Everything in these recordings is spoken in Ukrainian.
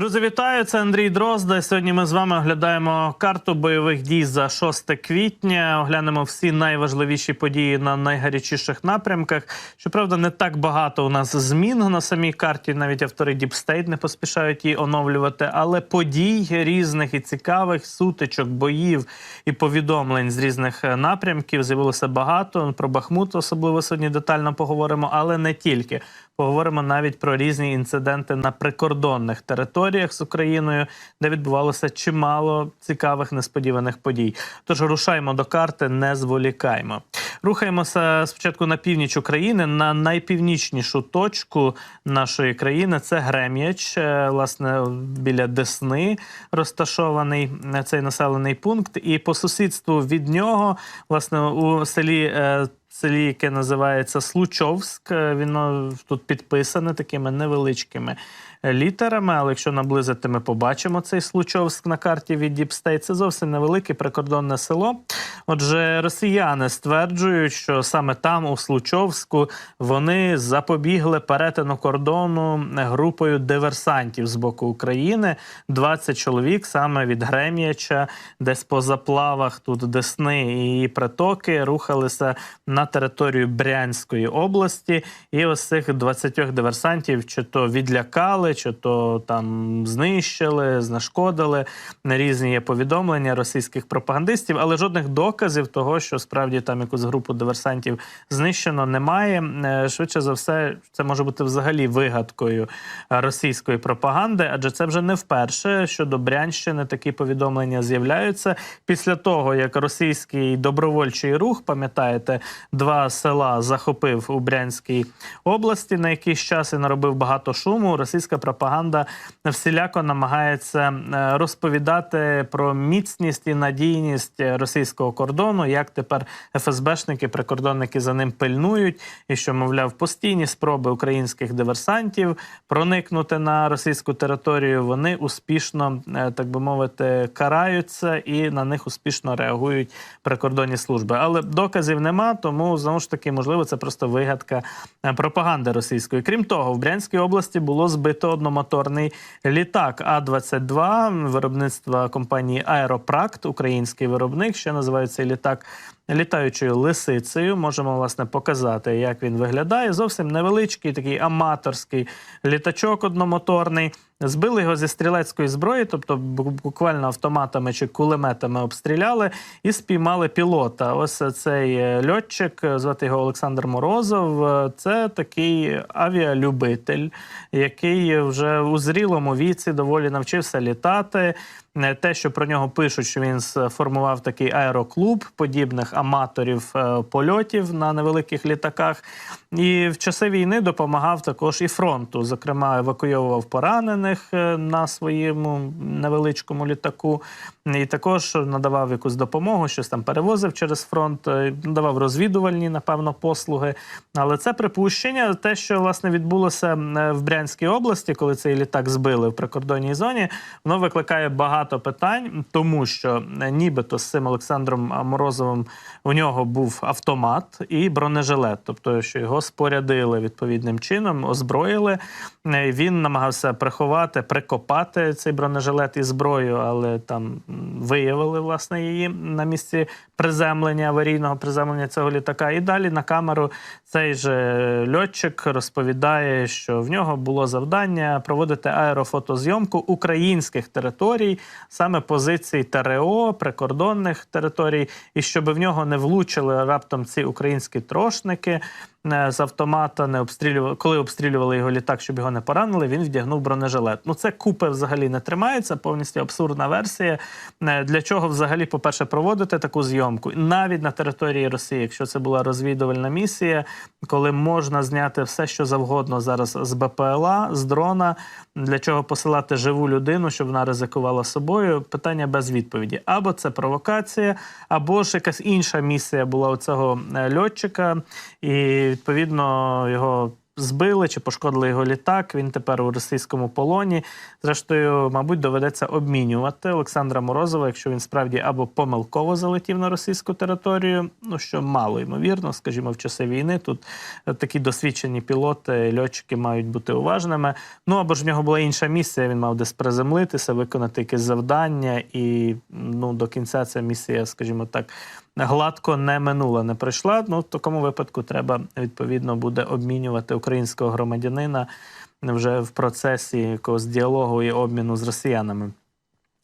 Друзі, вітаю! Це Андрій Дрозда. Сьогодні ми з вами оглядаємо карту бойових дій за 6 квітня. Оглянемо всі найважливіші події на найгарячіших напрямках. Щоправда, не так багато у нас змін на самій карті. Навіть автори State не поспішають її оновлювати. Але подій різних і цікавих сутичок, боїв і повідомлень з різних е, напрямків з'явилося багато. Про Бахмут особливо сьогодні детально поговоримо, але не тільки. Поговоримо навіть про різні інциденти на прикордонних територіях з Україною, де відбувалося чимало цікавих несподіваних подій. Тож рушаємо до карти, не зволікаймо. Рухаємося спочатку на північ України, на найпівнічнішу точку нашої країни. Це Грем'яч, е, власне, біля Десни розташований е, цей населений пункт. І по сусідству від нього, власне, у селі. е, селі, яке називається Случовськ. Воно тут підписане такими невеличкими літерами. Але якщо наблизити, ми побачимо цей Случовськ на карті від State. Це зовсім невелике прикордонне село. Отже, росіяни стверджують, що саме там, у Случовську, вони запобігли перетину кордону групою диверсантів з боку України. 20 чоловік саме від Грем'яча, десь по заплавах тут Десни і притоки рухалися на територію Брянської області. І ось цих 20 диверсантів чи то відлякали, чи то там знищили, знешкодили. Різні є повідомлення російських пропагандистів, але жодних доказів того, що справді там якусь групу диверсантів знищено, немає. Е, Швидше за все, це може бути взагалі вигадкою е, російської пропаганди, адже це вже не вперше щодо Брянщини такі повідомлення з'являються після того, як російський добровольчий рух, пам'ятаєте, два села захопив у Брянській області на якийсь час і наробив багато шуму. Російська пропаганда всіляко намагається е, розповідати про міцність і надійність російського кордону, як тепер ФСБшники, прикордонники за ним пильнують, і що, мовляв, постійні спроби українських диверсантів проникнути на російську територію. Вони успішно, е, так би мовити, караються і на них успішно реагують прикордонні служби. Але доказів нема, тому знову ж таки, можливо, це просто вигадка е, пропаганди російської. Крім того, в Брянській області було збито одномоторний літак А-22 виробництва компанії Аеропракт, український виробник, що називають цей літак. Літаючою лисицею можемо власне показати, як він виглядає. Зовсім невеличкий, такий аматорський літачок одномоторний. Збили його зі стрілецької зброї, тобто буквально автоматами чи кулеметами обстріляли і спіймали пілота. Ось цей е, льотчик, е, звати його Олександр Морозов. е, Це такий авіалюбитель, який вже у зрілому віці доволі навчився літати. Те, що про нього пишуть, що він сформував такий аероклуб подібних аматорів польотів на невеликих літаках. І в часи війни допомагав також і фронту. Зокрема, евакуйовував поранених е, на своєму невеличкому літаку, і також надавав якусь допомогу, щось там перевозив через фронт, е, надавав розвідувальні, напевно, послуги. Але це припущення, те, що власне відбулося е, в Брянській області, коли цей літак збили в прикордонній зоні, воно викликає багато питань, тому що е, нібито з цим Олександром Морозовим у нього був автомат і бронежилет, тобто що його спорядили відповідним чином, озброїли. Е, Він намагався приховати, прикопати цей бронежилет і зброю, але там виявили власне її на місці приземлення аварійного приземлення цього літака. І далі на камеру цей же льотчик розповідає, що в нього було завдання проводити аерофотозйомку українських територій, саме позицій ТРО, прикордонних територій, і щоб в нього не влучили раптом ці українські трошники. е, З автомата не обстрілювали, коли обстрілювали його літак, щоб його не поранили, він вдягнув бронежилет. Ну це купи взагалі не тримається, повністю абсурдна версія. Е, Для чого взагалі, по-перше, проводити таку зйомку навіть на території Росії, якщо це була розвідувальна місія, коли можна зняти все, що завгодно зараз з БПЛА, з дрона. Для чого посилати живу людину, щоб вона ризикувала собою? Питання без відповіді. Або це провокація, або ж якась інша місія була у цього е, льотчика, і відповідно його збили чи пошкодили його літак. Він тепер у російському полоні. Зрештою, мабуть, доведеться обмінювати Олександра Морозова, якщо він справді або помилково залетів на російську територію, ну що мало ймовірно, скажімо, в часи війни. Тут е, такі досвідчені пілоти, льотчики мають бути уважними. Ну або ж в нього була інша місія. Він мав десь приземлитися, виконати якесь завдання, і ну до кінця ця місія, скажімо так, гладко не минула, не пройшла. Ну в такому випадку треба відповідно буде обмінювати українського громадянина вже в процесі якогось діалогу і обміну з росіянами.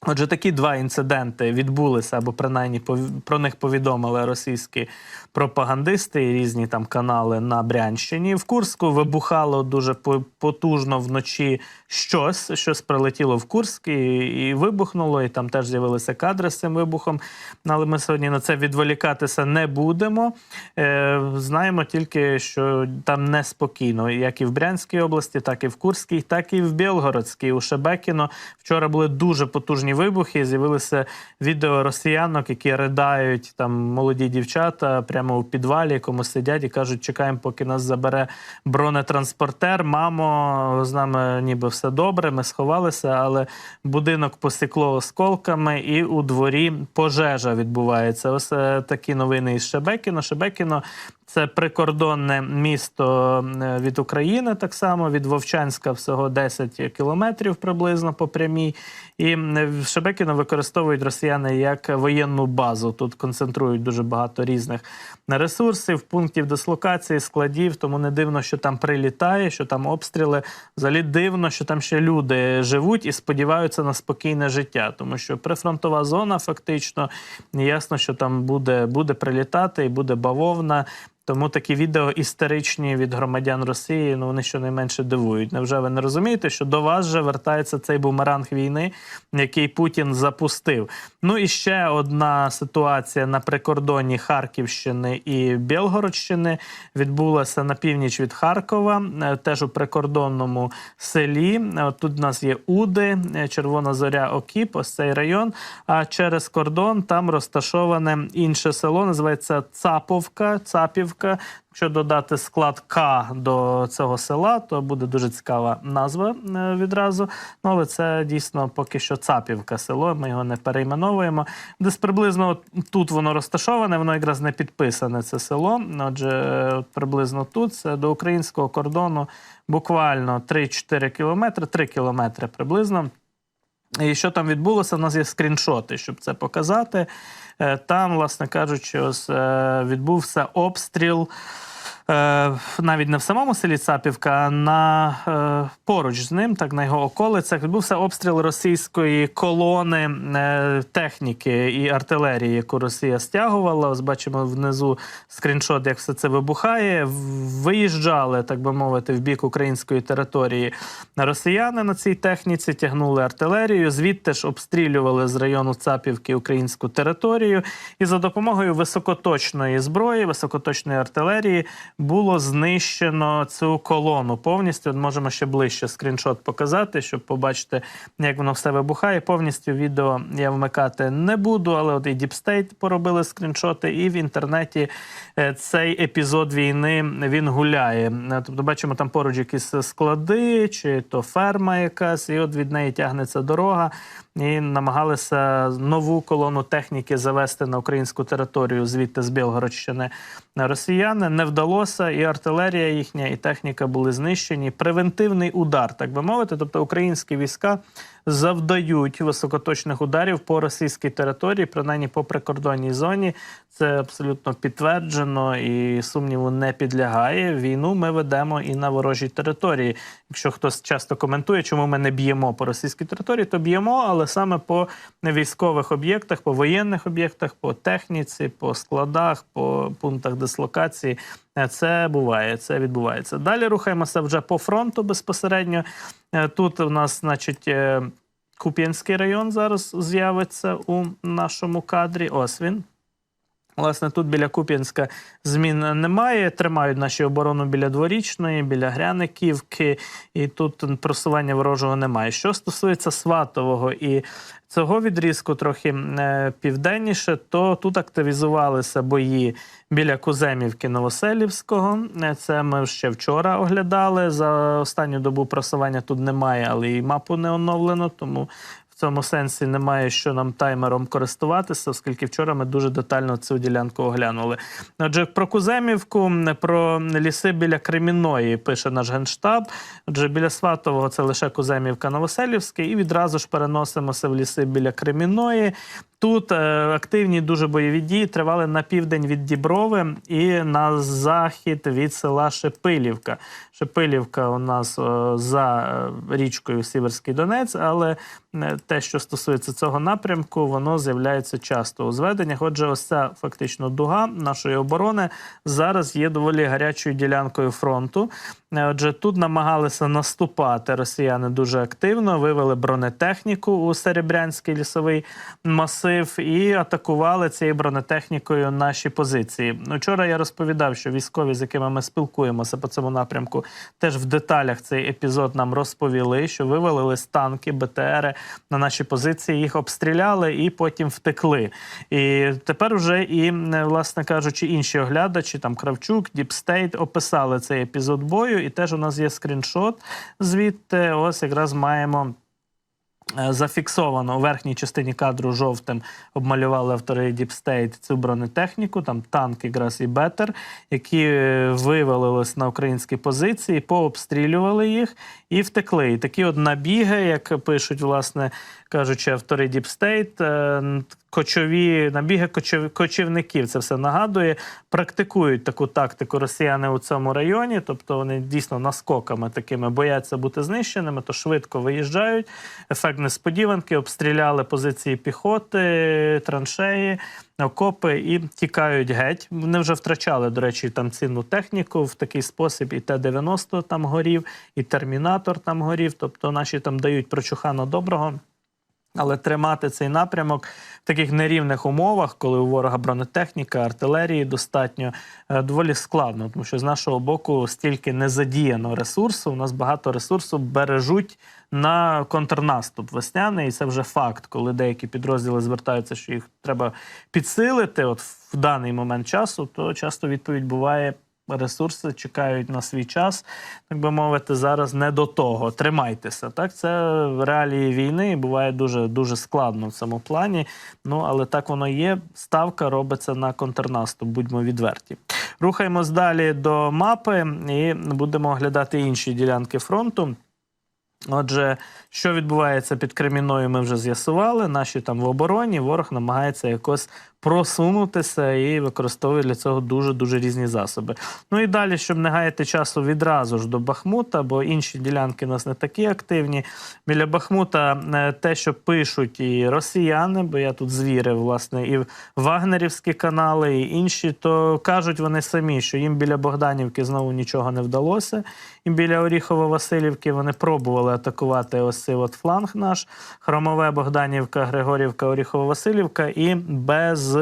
Отже, такі два інциденти відбулися, або принаймні про них повідомили російські пропагандисти і різні там канали на Брянщині. В Курську вибухало дуже потужно вночі щось. Щось прилетіло в Курськ і, і вибухнуло, і там теж з'явилися кадри з цим вибухом. Але ми сьогодні на це відволікатися не будемо. Е, знаємо тільки, що там неспокійно, як і в Брянській області, так і в Курській, так і в Білгородській, у Шебекіно. Вчора були дуже потужні вибухи. З'явилися відео росіянок, які ридають там молоді дівчата прямо у підвалі, якому сидять і кажуть, чекаємо, поки нас забере бронетранспортер. Мамо, з нами ніби все добре. Ми сховалися, але будинок посікло осколками, і у дворі пожежа відбувається. Ось е, такі новини із Шебекіно. Шебекіно це прикордонне місто е, від України, так само від Вовчанська всього 10 кілометрів приблизно по прямій. І Шебекіно використовують росіяни як воєнну базу. Тут концентрують дуже багато різних ресурсів, пунктів дислокації, складів. Тому не дивно, що там прилітає, що там обстріли. Взагалі дивно, що там ще люди живуть і сподіваються на спокійне життя, тому що прифронтова зона фактично ясно, що там буде, буде прилітати і буде бавовна. Тому такі відео істеричні від громадян Росії, ну вони щонайменше дивують. Невже ви не розумієте, що до вас же вертається цей бумеранг війни, який Путін запустив? Ну і ще одна ситуація на прикордонні Харківщини і Білгородщини відбулася на північ від Харкова, е, теж у прикордонному селі. Тут у нас є Уди, е, Червона Зоря, Окіп, ось цей район. А через кордон там розташоване інше село, називається Цаповка, Цапівка. Якщо додати склад К до цього села, то буде дуже цікава назва е, відразу. Ну, але це дійсно поки що Цапівка село. Ми його не перейменовуємо. Десь приблизно тут воно розташоване, воно якраз не підписане це село. Отже, от приблизно тут це до українського кордону буквально 3-4 кілометри, 3 кілометри приблизно. І що там відбулося? У нас є скріншоти, щоб це показати. Е, Там, власне кажучи, ось е, відбувся обстріл. Е, Навіть не в самому селі Цапівка, а на е, поруч з ним, так на його околицях, відбувся обстріл російської колони е, техніки і артилерії, яку Росія стягувала. Ось бачимо внизу скріншот, як все це вибухає. Виїжджали, так би мовити, в бік української території росіяни на цій техніці, тягнули артилерію. Звідти ж обстрілювали з району Цапівки українську територію. І за допомогою високоточної зброї, високоточної артилерії було знищено цю колону повністю. Можемо ще ближче скріншот показати, щоб побачити, як воно все вибухає. Повністю відео я вмикати не буду, але от і State поробили скріншоти, і в інтернеті е, цей епізод війни він гуляє. Е, Тобто, бачимо там поруч якісь склади, чи то ферма якась, і от від неї тягнеться дорога. І намагалися нову колону техніки завести на українську територію звідти з Білгородщини росіяни. Не вдалося, і артилерія їхня, і техніка були знищені. Превентивний удар, так би мовити. Тобто українські війська завдають високоточних ударів по російській території, принаймні по прикордонній зоні. Це абсолютно підтверджено і сумніву не підлягає. Війну ми ведемо і на ворожій території. Якщо хтось часто коментує, чому ми не б'ємо по російській території, то б'ємо, але саме по військових об'єктах, по воєнних об'єктах, по техніці, по складах, по пунктах дислокації. Е, Це буває, це відбувається. Далі рухаємося вже по фронту безпосередньо. Е, Тут у нас, значить, е, Куп'янський район зараз з'явиться у нашому кадрі. Ось він. Власне, тут біля Куп'янська змін немає. Тримають наші оборону біля дворічної, біля Гряниківки, і тут просування ворожого немає. Що стосується Сватового і цього відрізку, трохи е, південніше, то тут активізувалися бої біля Куземівки Новоселівського. Е, Це ми ще вчора оглядали. За останню добу просування тут немає, але і мапу не оновлено, тому цьому сенсі немає що нам таймером користуватися, оскільки вчора ми дуже детально цю ділянку оглянули. Отже, про Куземівку, про ліси біля Креміної пише наш генштаб. Отже, біля Сватового це лише Куземівка Новоселівське, і відразу ж переносимося в ліси біля Креміної. Тут е, активні дуже бойові дії тривали на південь від Діброви і на захід від села Шепилівка. Шепилівка у нас е, за е, річкою Сіверський Донець, але те, що стосується цього напрямку, воно з'являється часто у зведеннях. Отже, ось ця фактично дуга нашої оборони зараз є доволі гарячою ділянкою фронту. Отже, тут намагалися наступати росіяни дуже активно, вивели бронетехніку у Серебрянський лісовий масив і атакували цією бронетехнікою наші позиції. Вчора я розповідав, що військові, з якими ми спілкуємося по цьому напрямку, теж в деталях цей епізод нам розповіли, що вивалились танки, БТРи на наші позиції, їх обстріляли і потім втекли. І тепер вже і, власне кажучи, інші оглядачі, там Кравчук, Діпстейт, описали цей епізод бою. І теж у нас є скріншот звідти. Ось якраз маємо. Е, Зафіксовано у верхній частині кадру жовтим обмалювали автори Deep State цю бронетехніку, там танк якраз і Бетер, які е, вивалились на українські позиції, пообстрілювали їх і втекли. І такі от набіги, як пишуть, власне кажучи, автори е, кочові набіги кочов, кочівників. Це все нагадує. Практикують таку тактику росіяни у цьому районі, тобто вони дійсно наскоками такими бояться бути знищеними, то швидко виїжджають. Ефект несподіванки, обстріляли позиції піхоти, траншеї. Окопи і тікають геть. Вони вже втрачали, до речі, там цінну техніку в такий спосіб. І Т-90 там горів, і Термінатор там горів. Тобто наші там дають прочухано доброго. Але тримати цей напрямок в таких нерівних умовах, коли у ворога бронетехніка, артилерії достатньо е, доволі складно, тому що з нашого боку стільки не задіяно ресурсу. У нас багато ресурсу бережуть на контрнаступ весняний, і це вже факт, коли деякі підрозділи звертаються, що їх треба підсилити. От в даний момент часу, то часто відповідь буває. Ресурси чекають на свій час, так би мовити, зараз не до того. Тримайтеся. Так, це реалії війни і буває дуже дуже складно в цьому плані. Ну але так воно є. Ставка робиться на контрнаступ, будьмо відверті. Рухаємось далі до мапи і будемо оглядати інші ділянки фронту. Отже, що відбувається під Креміною, ми вже з'ясували. Наші там в обороні ворог намагається якось просунутися і використовує для цього дуже дуже різні засоби. Ну і далі, щоб не гаяти часу відразу ж до Бахмута, бо інші ділянки у нас не такі активні. Біля Бахмута е, те, що пишуть і росіяни, бо я тут звірив, власне, і вагнерівські канали, і інші, то кажуть вони самі, що їм біля Богданівки знову нічого не вдалося. І біля Оріхово-Василівки вони пробували атакувати ось цей от фланг наш. Хромове, Богданівка, Григорівка, Оріхово-Василівка, і без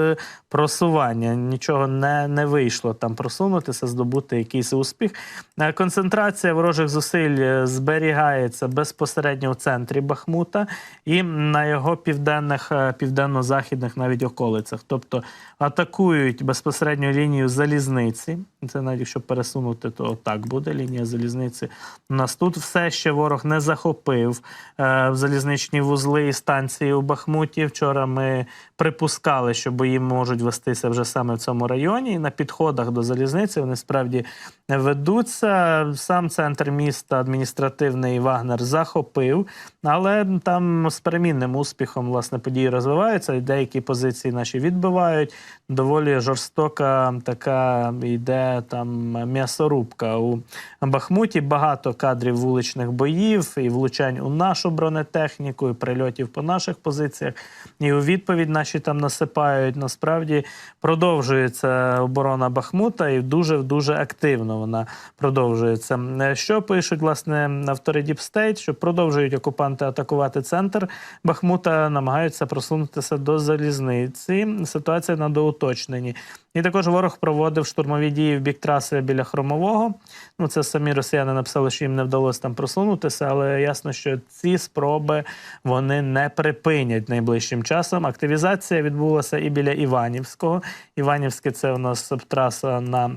просування нічого не, не вийшло там просунутися, здобути якийсь успіх. Е, Концентрація ворожих зусиль е, зберігається безпосередньо в центрі Бахмута і на його південних, е, південно-західних навіть околицях. Тобто атакують безпосередньо лінію залізниці. Це навіть якщо пересунути, то так буде лінія залізниці. У нас тут все ще ворог не захопив е, залізничні вузли і станції у Бахмуті. Вчора ми припускали, що бої можуть вестися вже саме в цьому районі. І на підходах до залізниці вони справді ведуться. Сам центр міста адміністративний Вагнер захопив, але там з перемінним успіхом власне події розвиваються. І деякі позиції наші відбивають. Доволі жорстока така йде там м'ясорубка у Бахмуті. Багато кадрів вуличних боїв і влучань у нашу бронетехніку, і прильотів по наших позиціях. І у відповідь наші там насипають. Насправді продовжується оборона Бахмута і дуже дуже активно вона продовжується. Е, Що пишуть власне автори Діпстейт, що продовжують окупанти атакувати центр Бахмута, намагаються просунутися до залізниці. Ситуація на доуточненні. І також ворог проводив штурмові дії в бік траси біля Хромового. Ну це самі росіяни написали, що їм не вдалося там просунутися, але ясно, що ці спроби вони не припинять найближчим часом. Активізація відбулася і біля Іванівського. Іванівське це у нас траса на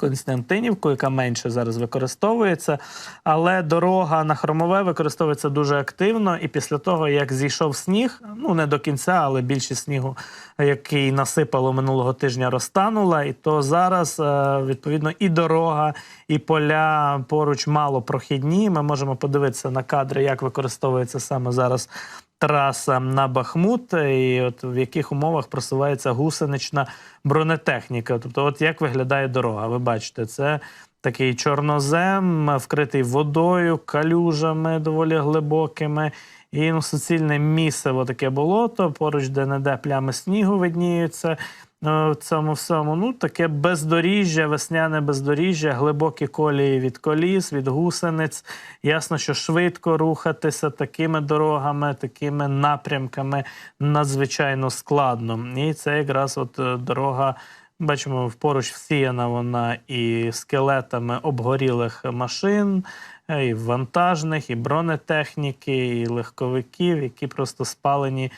Константинівку, яка менше зараз використовується, але дорога на Хромове використовується дуже активно. І після того, як зійшов сніг, ну не до кінця, але більшість снігу, який насипало минулого тижня, розтанула. І то зараз е, відповідно і дорога, і поля поруч мало прохідні. Ми можемо подивитися на кадри, як використовується саме зараз траса на Бахмут, і от в яких умовах просувається гусенична бронетехніка. Тобто, от як виглядає дорога? Ви бачите, це такий чорнозем, вкритий водою, калюжами доволі глибокими. І ну, суцільне місиво таке болото, поруч де-не-де плями снігу видніються. В цьому всьому ну таке бездоріжжя, весняне бездоріжжя, глибокі колії від коліс, від гусениць. Ясно, що швидко рухатися такими дорогами, такими напрямками надзвичайно складно. І це якраз от е, дорога. Бачимо, поруч всіяна вона і скелетами обгорілих машин, е, і вантажних, і бронетехніки, і легковиків, які просто спалені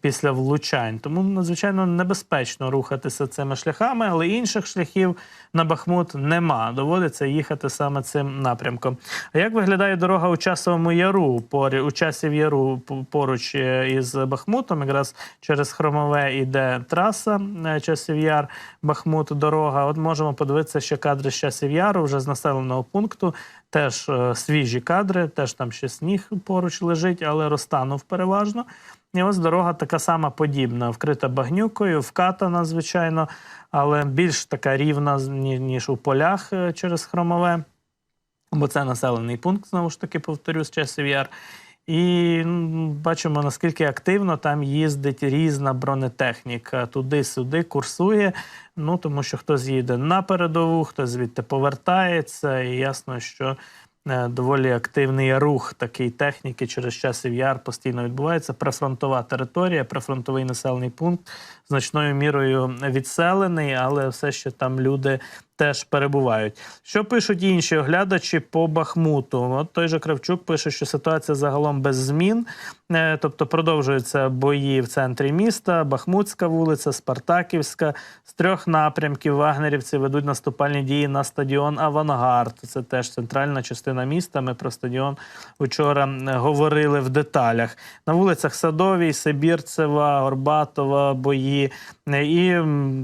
після влучань. Тому надзвичайно небезпечно рухатися цими шляхами, але інших шляхів на Бахмут нема. Доводиться їхати саме цим напрямком. А як виглядає дорога у часовому яру? Порі у часів яру поруч е, із Бахмутом, якраз через Хромове йде траса е, часів яр, Бахмут, дорога. От можемо подивитися ще кадри з часів яру, вже з населеного пункту. Теж е, свіжі кадри, теж там ще сніг поруч лежить, але розтанув переважно. І ось дорога така сама подібна, вкрита багнюкою, вкатана, звичайно, але більш така рівна, ні- ніж у полях е, через хромове. Бо це населений пункт, знову ж таки, повторюсь, часів яр. І бачимо, наскільки активно там їздить різна бронетехніка. Туди-сюди курсує. Ну тому що хтось їде на передову, хтось звідти повертається, і ясно, що е, доволі активний рух такої техніки через часів яр постійно відбувається. Прифронтова територія, прифронтовий населений пункт значною мірою відселений, але все ще там люди теж перебувають. Що пишуть інші оглядачі по Бахмуту? От той же Кравчук пише, що ситуація загалом без змін, Е, тобто продовжуються бої в центрі міста, Бахмутська вулиця, Спартаківська. З трьох напрямків вагнерівці ведуть наступальні дії на стадіон Авангард. Це теж центральна частина міста. Ми про стадіон вчора говорили в деталях. На вулицях Садовій, Сибірцева, Горбатова, бої. І,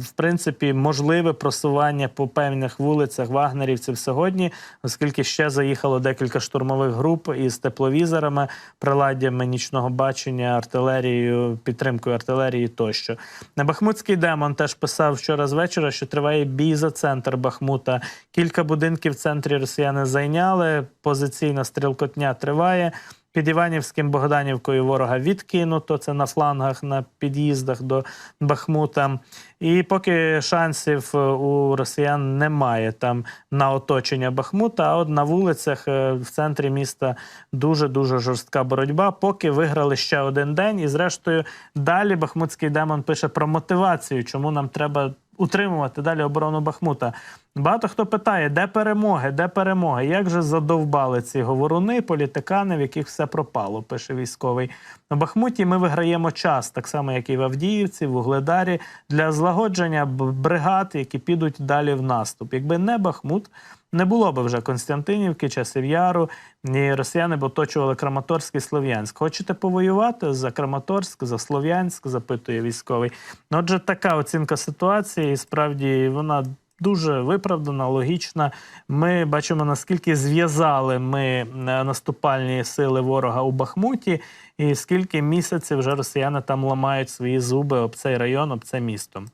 в принципі, можливе просування по певних вулицях вагнерівців сьогодні, оскільки ще заїхало декілька штурмових груп із тепловізорами, приладдями нічного бачення, артилерією, підтримкою артилерії тощо. Бахмутський демон теж писав вчора вечора, що триває бій за центр Бахмута. Кілька будинків в центрі росіяни зайняли. Позиційна стрілкотня триває. Під Іванівським Богданівкою ворога відкинуто. Це на флангах, на під'їздах до Бахмута. І поки шансів е, у росіян немає там на оточення Бахмута. А от на вулицях е, в центрі міста дуже дуже жорстка боротьба. Поки виграли ще один день. І зрештою, далі Бахмутський демон пише про мотивацію, чому нам треба утримувати далі оборону Бахмута. Багато хто питає, де перемоги, де перемоги? Як же задовбали ці говоруни, політикани, в яких все пропало, пише військовий. На Бахмуті ми виграємо час, так само, як і в Авдіївці, в Угледарі, для злагодження бригад, які підуть далі в наступ. Якби не Бахмут, не було б вже Константинівки, часів Яру, і росіяни б оточували Краматорськ і Слов'янськ. Хочете повоювати за Краматорськ, за Слов'янськ? запитує військовий. Ну, Отже, така оцінка ситуації, і справді вона. Дуже виправдана, логічна. Ми бачимо, наскільки зв'язали ми е, наступальні сили ворога у Бахмуті, і скільки місяців вже росіяни там ламають свої зуби об цей район, об це місто.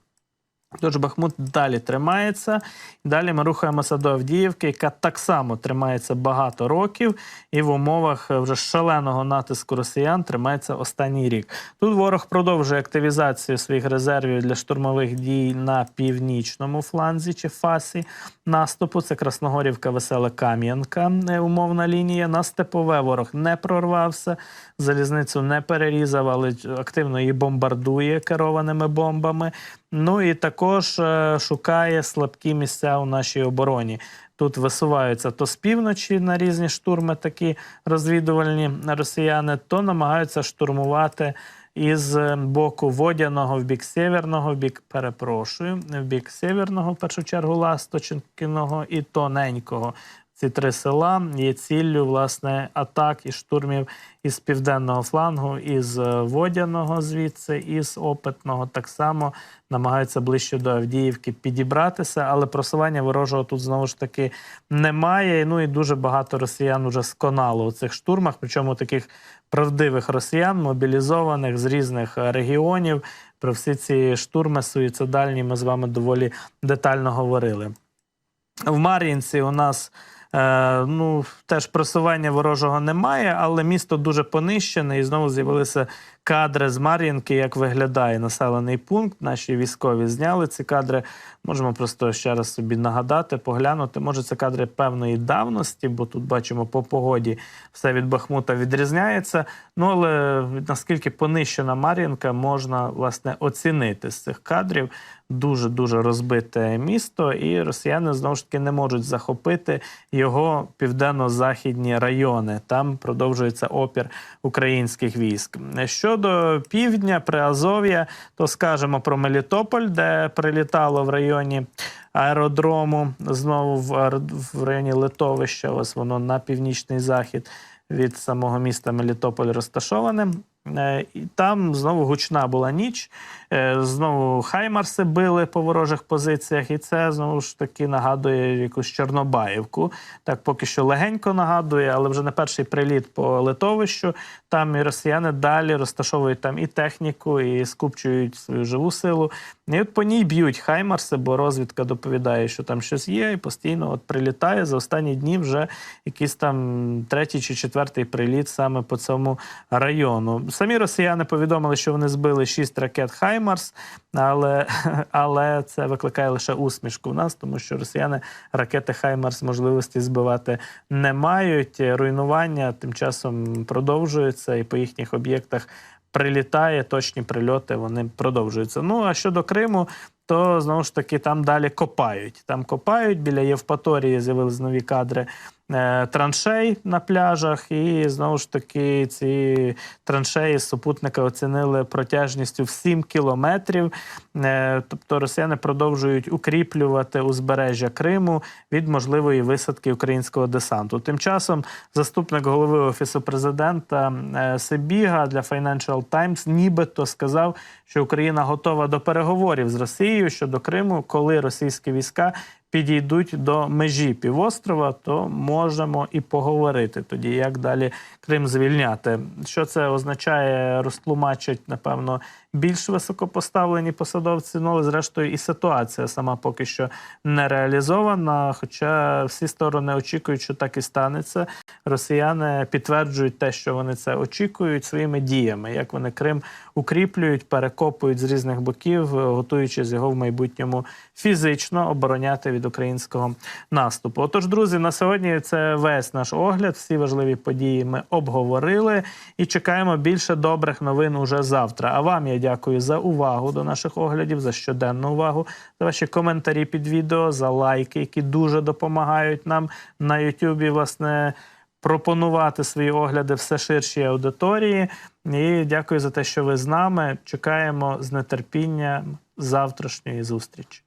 Тож Бахмут далі тримається. Далі ми рухаємося до Авдіївки, яка так само тримається багато років, і в умовах е, вже шаленого натиску росіян тримається останній рік. Тут ворог продовжує активізацію своїх резервів для штурмових дій на північному фланзі чи фасі наступу. Це Красногорівка, Весела Кам'янка, е, умовна лінія. На степове ворог не прорвався, залізницю не перерізав, але активно її бомбардує керованими бомбами. Ну і також е, шукає слабкі місця у нашій обороні. Тут висуваються то з півночі на різні штурми, такі розвідувальні росіяни, то намагаються штурмувати із е, боку водяного в бік сєвєрного, в бік перепрошую, в бік сєвєрного, в першу чергу, Ласточинкиного і тоненького. Ці три села є ціллю власне атак і штурмів із південного флангу, із е, водяного звідси, із опитного так само намагаються ближче до Авдіївки підібратися, але просування ворожого тут знову ж таки немає. Ну і дуже багато росіян уже сконало у цих штурмах, причому таких правдивих росіян, мобілізованих з різних е, регіонів. Про всі ці штурми суїцидальні ми з вами доволі детально говорили. В Мар'їнці у нас ну, теж просування ворожого немає, але місто дуже понищене, і знову з'явилися кадри з Мар'їнки, як виглядає населений пункт. Наші військові зняли ці кадри. Можемо просто ще раз собі нагадати, поглянути. Може, це кадри певної давності, бо тут бачимо по погоді все від Бахмута відрізняється. Ну але наскільки понищена Мар'їнка можна власне оцінити з цих кадрів. Дуже дуже розбите місто, і росіяни знову ж таки не можуть захопити його південно-західні райони. Там продовжується опір українських військ. Щодо півдня, Приазов'я, то скажемо про Мелітополь, де прилітало в районі аеродрому, знову в, в районі Литовища. Ось воно на північний захід від самого міста Мелітополь розташоване. І там знову гучна була ніч. Е, Знову Хаймарси били по ворожих позиціях, і це знову ж таки нагадує якусь Чорнобаївку. Так поки що легенько нагадує, але вже на перший приліт по литовищу. Там і росіяни далі розташовують там і техніку, і скупчують свою живу силу. І от по ній б'ють Хаймарси, бо розвідка доповідає, що там щось є, і постійно от прилітає за останні дні вже якийсь там третій чи четвертий приліт саме по цьому району. Самі росіяни повідомили, що вони збили шість ракет Хаймарс, але, але це викликає лише усмішку в нас, тому що росіяни ракети Хаймарс можливості збивати не мають. Руйнування тим часом продовжується і по їхніх об'єктах прилітає, точні прильоти вони продовжуються. Ну а щодо Криму, то знову ж таки там далі копають. Там копають біля Євпаторії з'явились нові кадри траншей на пляжах, і знову ж таки ці траншеї супутника оцінили протяжністю в 7 кілометрів. Е, тобто росіяни продовжують укріплювати узбережжя Криму від можливої висадки українського десанту. Тим часом заступник голови офісу президента е, Сибіга для Financial Times нібито сказав, що Україна готова до переговорів з Росією щодо Криму, коли російські війська підійдуть до межі півострова, то можемо і поговорити тоді, як далі Крим звільняти. Що це означає, розтлумачить, напевно, більш високопоставлені посадовці. Ну, але зрештою, і ситуація сама поки що не реалізована. Хоча всі сторони очікують, що так і станеться. Росіяни підтверджують те, що вони це очікують своїми діями, як вони Крим укріплюють, перекопують з різних боків, готуючись його в майбутньому фізично обороняти від українського наступу. Отож, друзі, на сьогодні це весь наш огляд. Всі важливі події ми обговорили і чекаємо більше добрих новин уже завтра. А вам я дякую за увагу до наших оглядів, за щоденну увагу, за ваші коментарі під відео, за лайки, які дуже допомагають нам на Ютубі, власне. Пропонувати свої огляди все ширшій аудиторії. І дякую за те, що ви з нами. Чекаємо з нетерпінням завтрашньої зустрічі.